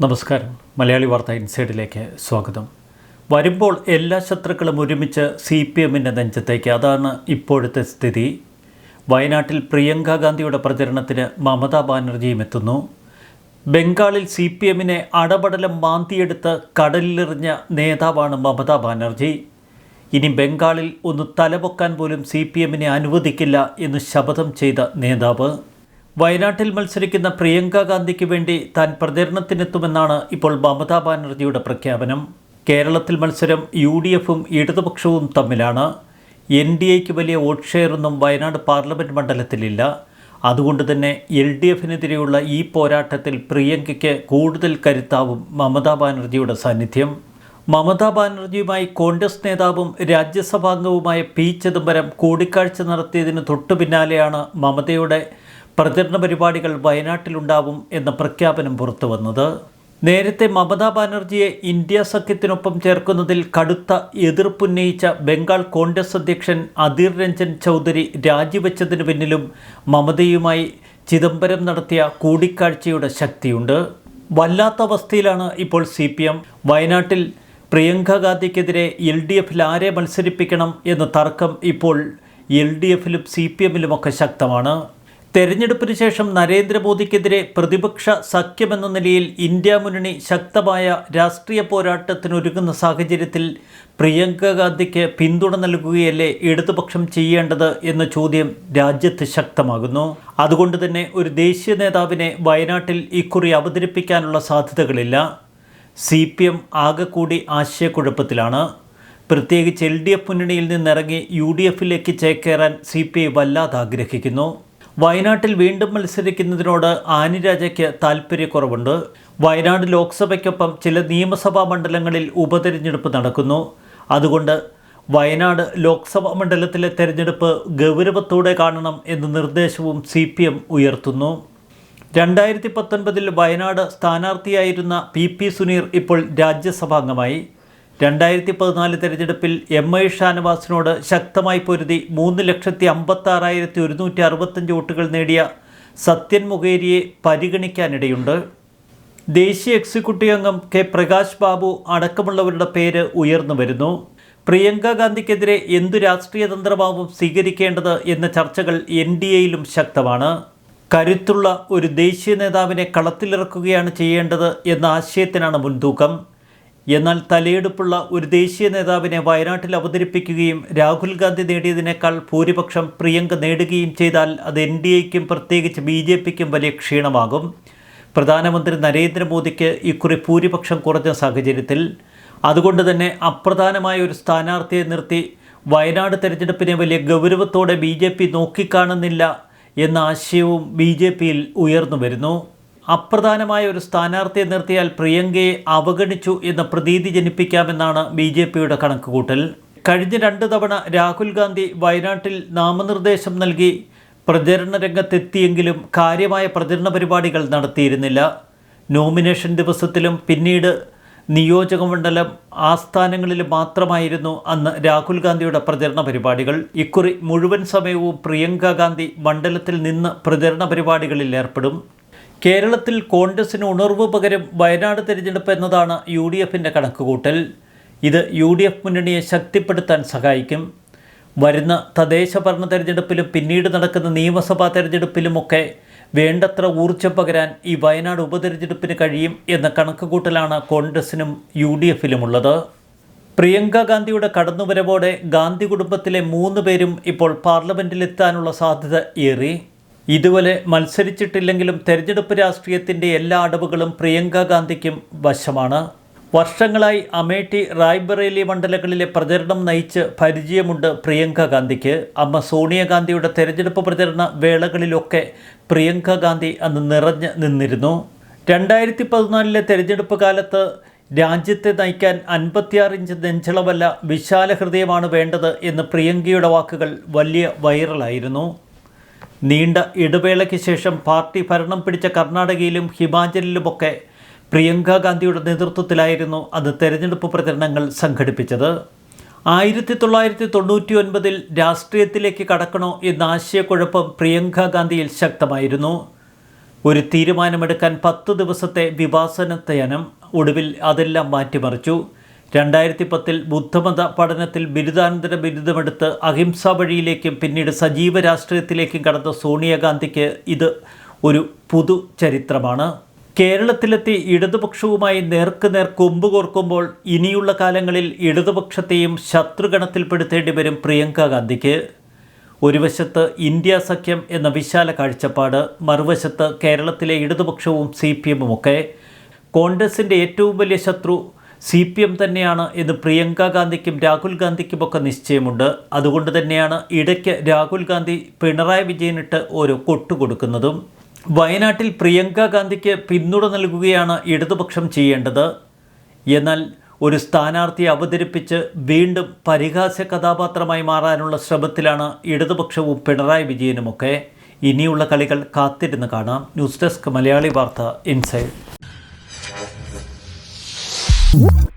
നമസ്കാരം. മലയാളി വാർത്ത ഇൻസൈഡിലേക്ക് സ്വാഗതം. വരുമ്പോൾ എല്ലാ ശത്രുക്കളും ഒരുമിച്ച് സി പി എമ്മിന്റെ നെഞ്ചത്തേക്ക്. അതാണ് ഇപ്പോഴത്തെ സ്ഥിതി. വയനാട്ടിൽ പ്രിയങ്ക ഗാന്ധിയുടെ പ്രചരണത്തിന് മമതാ ബാനർജിയും എത്തുന്നു. ബംഗാളിൽ സി പി എമ്മിനെ അടപടലം മാന്തിയെടുത്ത് കടലിലെറിഞ്ഞ നേതാവാണ് മമതാ ബാനർജി. ഇനി ബംഗാളിൽ ഒന്ന് തലപൊക്കാൻ പോലും സി പി എമ്മിനെ അനുവദിക്കില്ല എന്ന് ശപഥം ചെയ്ത നേതാവ്. വയനാട്ടിൽ മത്സരിക്കുന്ന പ്രിയങ്ക ഗാന്ധിക്ക് വേണ്ടി താൻ പ്രചരണത്തിനെത്തുമെന്നാണ് ഇപ്പോൾ മമതാ ബാനർജിയുടെ പ്രഖ്യാപനം. കേരളത്തിൽ മത്സരം യു ഡി എഫും ഇടതുപക്ഷവും തമ്മിലാണ്. എൻ ഡി എക്ക് വലിയ വോട്ട് ഷെയറൊന്നും വയനാട് പാർലമെന്റ് മണ്ഡലത്തിലില്ല. അതുകൊണ്ട് തന്നെ എൽ ഡി എഫിനെതിരെയുള്ള ഈ പോരാട്ടത്തിൽ പ്രിയങ്കയ്ക്ക് കൂടുതൽ കരുത്താവും മമതാ ബാനർജിയുടെ സാന്നിധ്യം. മമതാ ബാനർജിയുമായി കോൺഗ്രസ് നേതാവും രാജ്യസഭാംഗവുമായ പി ചിദംബരം കൂടിക്കാഴ്ച നടത്തിയതിന് തൊട്ടു പിന്നാലെയാണ് മമതയുടെ പ്രചരണ പരിപാടികൾ വയനാട്ടിലുണ്ടാവും എന്ന പ്രഖ്യാപനം പുറത്തുവന്നത്. നേരത്തെ മമതാ ബാനർജിയെ ഇന്ത്യ സഖ്യത്തിനൊപ്പം ചേർക്കുന്നതിൽ കടുത്ത എതിർപ്പുന്നയിച്ച ബംഗാൾ കോൺഗ്രസ് അധ്യക്ഷൻ അധീർ രഞ്ജൻ ചൗധരി രാജിവെച്ചതിന് പിന്നിലും മമതയുമായി ചിദംബരം നടത്തിയ കൂടിക്കാഴ്ചയുടെ ശക്തിയുണ്ട്. വല്ലാത്ത അവസ്ഥയിലാണ് ഇപ്പോൾ സി പി എം. വയനാട്ടിൽ പ്രിയങ്ക ഗാന്ധിക്കെതിരെ എൽ ഡി എഫിൽ ആരെ മത്സരിപ്പിക്കണം എന്ന തർക്കം ഇപ്പോൾ എൽ ഡി എഫിലും സി പി എമ്മിലുമൊക്കെ ശക്തമാണ്. തെരഞ്ഞെടുപ്പിന് ശേഷം നരേന്ദ്രമോദിക്കെതിരെ പ്രതിപക്ഷ സഖ്യമെന്ന നിലയിൽ ഇന്ത്യ മുന്നണി ശക്തമായ രാഷ്ട്രീയ പോരാട്ടത്തിനൊരുങ്ങുന്ന സാഹചര്യത്തിൽ പ്രിയങ്ക ഗാന്ധിക്ക് പിന്തുണ നൽകുകയല്ലേ ഇടതുപക്ഷം ചെയ്യേണ്ടത് എന്ന ചോദ്യം രാജ്യത്ത് ശക്തമാകുന്നു. അതുകൊണ്ട് തന്നെ ഒരു ദേശീയ നേതാവിനെ വയനാട്ടിൽ ഇക്കുറി അവതരിപ്പിക്കാനുള്ള സാധ്യതകളില്ല. സി പി എം ആകെ കൂടി ആശയക്കുഴപ്പത്തിലാണ്. പ്രത്യേകിച്ച് എൽ ഡി എഫ് മുന്നണിയിൽ നിന്നിറങ്ങി യു ഡി എഫിലേക്ക് ചേക്കേറാൻ സി പി ഐ വല്ലാതെ ആഗ്രഹിക്കുന്നു വയനാട്ടിൽ വീണ്ടും മത്സരിക്കുന്നതിനോട് ആനിരാജയ്ക്ക് താൽപ്പര്യക്കുറവുണ്ട് വയനാട് ലോക്സഭയ്ക്കൊപ്പം ചില നിയമസഭാ മണ്ഡലങ്ങളിൽ ഉപതെരഞ്ഞെടുപ്പ് നടക്കുന്നു. അതുകൊണ്ട് വയനാട് ലോക്സഭാ മണ്ഡലത്തിലെ തെരഞ്ഞെടുപ്പ് ഗൗരവത്തോടെ കാണണം എന്ന നിർദ്ദേശവും സി പി എം ഉയർത്തുന്നു. രണ്ടായിരത്തി പത്തൊൻപതിൽ വയനാട് സ്ഥാനാർത്ഥിയായിരുന്ന പി പി സുനീർ ഇപ്പോൾ രാജ്യസഭാംഗമായി. രണ്ടായിരത്തി പതിനാല് തെരഞ്ഞെടുപ്പിൽ എം ഐ ഷാനവാസിനോട് ശക്തമായി പൊരുതി മൂന്ന് ലക്ഷത്തി അമ്പത്താറായിരത്തി ഒരുന്നൂറ്റി അറുപത്തഞ്ച് വോട്ടുകൾ നേടിയ സത്യൻ മുഖേരിയെ പരിഗണിക്കാനിടയുണ്ട്. ദേശീയ എക്സിക്യൂട്ടീവ് അംഗം കെ പ്രകാശ് ബാബു അടക്കമുള്ളവരുടെ പേര് ഉയർന്നു വരുന്നു. പ്രിയങ്ക ഗാന്ധിക്കെതിരെ എന്തു രാഷ്ട്രീയ തന്ത്രമാവും സ്വീകരിക്കേണ്ടത് എന്ന ചർച്ചകൾ എൻ ഡി എയിലും ശക്തമാണ്. കരുത്തുള്ള ഒരു ദേശീയ നേതാവിനെ കളത്തിലിറക്കുകയാണ് ചെയ്യേണ്ടത് എന്ന ആശയത്തിനാണ് മുൻതൂക്കം. എന്നാൽ തലയെടുപ്പുള്ള ഒരു ദേശീയ നേതാവിനെ വയനാട്ടിൽ അവതരിപ്പിക്കുകയും രാഹുൽ ഗാന്ധി നേടിയതിനേക്കാൾ ഭൂരിപക്ഷം പ്രിയങ്ക നേടുകയും ചെയ്താൽ അത് എൻ ഡി എക്കും പ്രത്യേകിച്ച് ബി ജെ പിക്കും വലിയ ക്ഷീണമാകും. പ്രധാനമന്ത്രി നരേന്ദ്രമോദിക്ക് ഇക്കുറി ഭൂരിപക്ഷം കുറഞ്ഞ സാഹചര്യത്തിൽ. അതുകൊണ്ട് തന്നെ അപ്രധാനമായ ഒരു സ്ഥാനാർത്ഥിയെ നിർത്തി വയനാട് തെരഞ്ഞെടുപ്പിനെ വലിയ ഗൗരവത്തോടെ ബി ജെ പി നോക്കിക്കാണുന്നില്ല എന്ന ആശയവും ബി ജെ പിയിൽ ഉയർന്നു വരുന്നു. അപ്രധാനമായ ഒരു സ്ഥാനാർത്ഥിയെ നിർത്തിയാൽ പ്രിയങ്കയെ അവഗണിച്ചു എന്ന പ്രതീതി ജനിപ്പിക്കാമെന്നാണ് ബി ജെ പിയുടെ കണക്കുകൂട്ടൽ. കഴിഞ്ഞ രണ്ട് തവണ രാഹുൽ ഗാന്ധി വയനാട്ടിൽ നാമനിർദ്ദേശം നൽകി പ്രചരണ രംഗത്തെത്തിയെങ്കിലും കാര്യമായ പ്രചരണ പരിപാടികൾ നടത്തിയിരുന്നില്ല. നോമിനേഷൻ ദിവസത്തിലും പിന്നീട് നിയോജകമണ്ഡലം ആസ്ഥാനങ്ങളിൽ മാത്രമായിരുന്നു അന്ന് രാഹുൽ ഗാന്ധിയുടെ പ്രചരണ പരിപാടികൾ. ഇക്കുറി മുഴുവൻ സമയവും പ്രിയങ്ക ഗാന്ധി മണ്ഡലത്തിൽ നിന്ന് പ്രചരണ പരിപാടികളിൽ ഏർപ്പെടും. കേരളത്തിൽ കോൺഗ്രസിന് ഉണർവ് പകരം വയനാട് തിരഞ്ഞെടുപ്പ് എന്നതാണ് യു ഡി എഫിന്റെ കണക്കുകൂട്ടൽ. ഇത് യു ഡി എഫ് മുന്നണിയെ ശക്തിപ്പെടുത്താൻ സഹായിക്കും. വരുന്ന തദ്ദേശ ഭരണ തെരഞ്ഞെടുപ്പിലും പിന്നീട് നടക്കുന്ന നിയമസഭാ തെരഞ്ഞെടുപ്പിലുമൊക്കെ വേണ്ടത്ര ഊർജം പകരാൻ ഈ വയനാട് ഉപതെരഞ്ഞെടുപ്പിന് കഴിയും എന്ന കണക്കുകൂട്ടലാണ് കോൺഗ്രസിനും യു ഡി എഫിലുമുള്ളത് പ്രിയങ്ക ഗാന്ധിയുടെ കടന്നുവരവോടെ ഗാന്ധി കുടുംബത്തിലെ മൂന്ന് പേരും ഇപ്പോൾ പാർലമെന്റിലെത്താനുള്ള സാധ്യത ഏറി. ഇതുവരെ മത്സരിച്ചിട്ടില്ലെങ്കിലും തെരഞ്ഞെടുപ്പ് രാഷ്ട്രീയത്തിന്റെ എല്ലാ അടവുകളും പ്രിയങ്ക ഗാന്ധിക്കും വശമാണ്. വർഷങ്ങളായി അമേഠി റായ്ബറേലി മണ്ഡലങ്ങളിലെ പ്രചരണം നയിച്ച് പരിചയമുണ്ട് പ്രിയങ്ക ഗാന്ധിക്ക്. അമ്മ സോണിയാഗാന്ധിയുടെ തെരഞ്ഞെടുപ്പ് പ്രചരണ വേളകളിലൊക്കെ പ്രിയങ്ക ഗാന്ധി അന്ന് നിറഞ്ഞ് നിന്നിരുന്നു. രണ്ടായിരത്തി പതിനാലിലെ തെരഞ്ഞെടുപ്പ് കാലത്ത് രാജ്യത്തെ നയിക്കാൻ അൻപത്തിയാറ് ഇഞ്ച് നെഞ്ചളവല്ല വിശാല ഹൃദയമാണ് വേണ്ടത് എന്ന് പ്രിയങ്കയുടെ വാക്കുകൾ വലിയ വൈറലായിരുന്നു. നീണ്ട ഇടവേളയ്ക്ക് ശേഷം പാർട്ടി ഭരണം പിടിച്ച കർണാടകയിലും ഹിമാചലിലുമൊക്കെ പ്രിയങ്ക ഗാന്ധിയുടെ നേതൃത്വത്തിലായിരുന്നു അത് തെരഞ്ഞെടുപ്പ് പ്രചരണങ്ങൾ സംഘടിപ്പിച്ചത്. ആയിരത്തി തൊള്ളായിരത്തി തൊണ്ണൂറ്റി ഒൻപതിൽ രാഷ്ട്രീയത്തിലേക്ക് കടക്കണോ എന്ന ആശയക്കുഴപ്പം പ്രിയങ്ക ഗാന്ധിയിൽ ശക്തമായിരുന്നു. ഒരു തീരുമാനമെടുക്കാൻ പത്ത് ദിവസത്തെ വിഭാസനത്തയനം ഒടുവിൽ അതെല്ലാം മാറ്റിമറിച്ചു. രണ്ടായിരത്തി പത്തിൽ ബുദ്ധമത പഠനത്തിൽ ബിരുദാനന്തര ബിരുദമെടുത്ത് അഹിംസാ വഴിയിലേക്കും പിന്നീട് സജീവ രാഷ്ട്രീയത്തിലേക്കും കടന്ന സോണിയാഗാന്ധിക്ക് ഇത് ഒരു പുതു ചരിത്രമാണ്. കേരളത്തിലെത്തി ഇടതുപക്ഷവുമായി നേർക്കുനേർ കൊമ്പ് കോർക്കുമ്പോൾ ഇനിയുള്ള കാലങ്ങളിൽ ഇടതുപക്ഷത്തെയും ശത്രുഗണത്തിൽപ്പെടുത്തേണ്ടി വരും പ്രിയങ്ക ഗാന്ധിക്ക്. ഒരു വശത്ത് ഇന്ത്യ സഖ്യം എന്ന വിശാല കാഴ്ചപ്പാട് മറുവശത്ത് കേരളത്തിലെ ഇടതുപക്ഷവും സി പി എമ്മുമൊക്കെ. കോൺഗ്രസിന്റെ ഏറ്റവും വലിയ ശത്രു സി പി എം തന്നെയാണ് എന്ന് പ്രിയങ്ക ഗാന്ധിക്കും രാഹുൽ ഗാന്ധിക്കുമൊക്കെ നിശ്ചയമുണ്ട്. അതുകൊണ്ട് തന്നെയാണ് ഇടയ്ക്ക് രാഹുൽ ഗാന്ധി പിണറായി വിജയനിട്ട് ഓരോ കൊട്ടുകൊടുക്കുന്നതും വയനാട്ടിൽ പ്രിയങ്ക ഗാന്ധിക്ക് പിന്തുണ നൽകുകയാണ് ഇടതുപക്ഷം ചെയ്യേണ്ടത്. എന്നാൽ ഒരു സ്ഥാനാർത്ഥിയെ അവതരിപ്പിച്ച് വീണ്ടും പരിഹാസ്യ കഥാപാത്രമായി മാറാനുള്ള ശ്രമത്തിലാണ് ഇടതുപക്ഷവും പിണറായി വിജയനുമൊക്കെ. ഇനിയുള്ള കളികൾ കാത്തിരുന്ന് കാണാം. ന്യൂസ് ഡെസ്ക് മലയാളി വാർത്ത ഇൻസൈഡ്. Whoop.